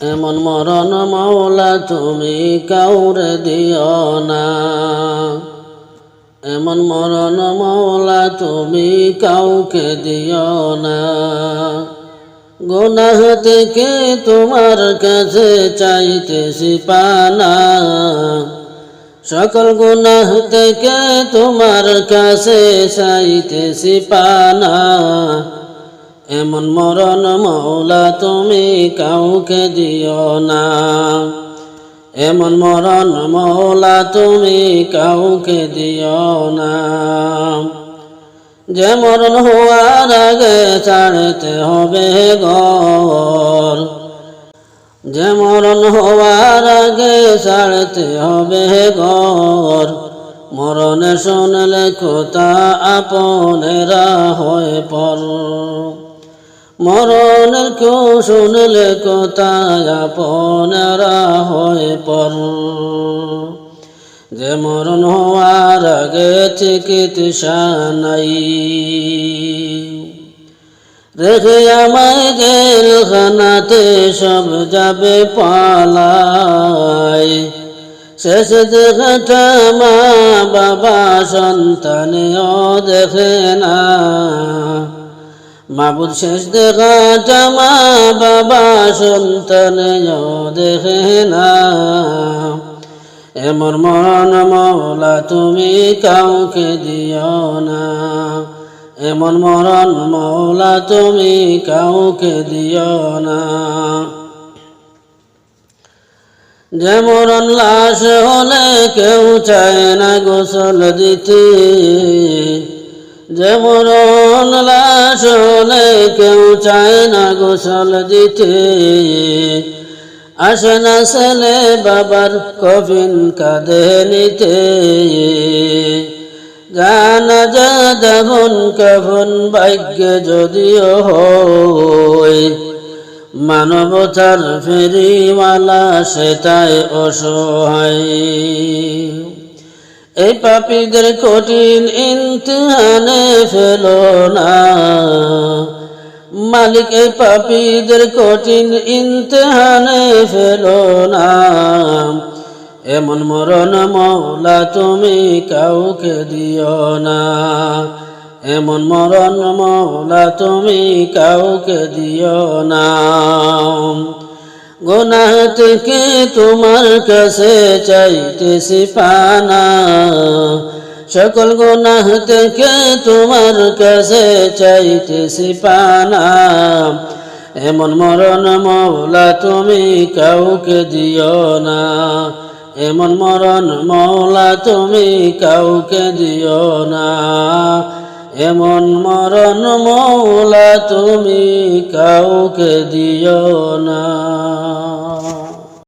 এমন মরণ মাওলা তুমি কাউরে দিও না। এমন মরণ মাওলা তুমি কাউকে দিও না। গুনাহ থেকে তোমার কাছে চাইতেছি পানা। সকল গুনাহ থেকে তোমার কাছে চাইতেছি পানা। এমন মরণ মৌলা তুমি কাউকে দিও না। এমন মরণ মৌলা তুমি কাউকে দিও না। যে মরণ হওয়ার আগে ছাড়তে হবে ঘর যে মরণ হওয়ার আগে ছাড়তে হবে ঘর মরণে শুনলে কোথা আপনেরা হয়ে পর মরণের কেউ শুনলে কোথায় আপনেরা হয়ে পর। যে মরণ হওয়ার আগে চিকিৎসা নাই। রেখে আমায় গেল খানাতে সব যাবে পালাই। শেষ দেখাটা মা বাবা সন্তানেও দেখে না। মাবুদ শেষ দেখা মা বাবা সন্তানেও দেখে না এমন মরণ মৌলা, তুমি কাউকে দিও না। এমন মরণ মৌলা, তুমি কাউকে দিও না। যে মরণ লাশ হলে কেউ চায় না গোসল দিতে। যে মরণ লাশ কেউ চায় না গোসল দিতে। আসে না ছেলে বাবার কফিন কাঁধে নিতে। জানা যা দেখুন কখন ভাগ্য যদিও হয়। মানবতার ফেরিওয়ালা সেটাই অসহায়। এই পাপীদের কঠিন ইমতিহানে ফেল না। মালিক এই পাপীদের কঠিন ইমতিহানে ফেল না। এমন মরণ মৌলা তুমি কাউকে দিও না। এমন মরণ মৌলা তুমি কাউকে দিও না। গুনাহ থেকে তোমার কাছে চাইতেছি পানা সকল গুনাহ থেকে তোমার কাছে চাইতেছি পানা এমন মরণ মৌলা তুমি কাউকে দিও না। এমন মরণ মৌলা তুমি কাউকে দিও না। এমন মরণ মৌলা তুমি কাউকে দিও না।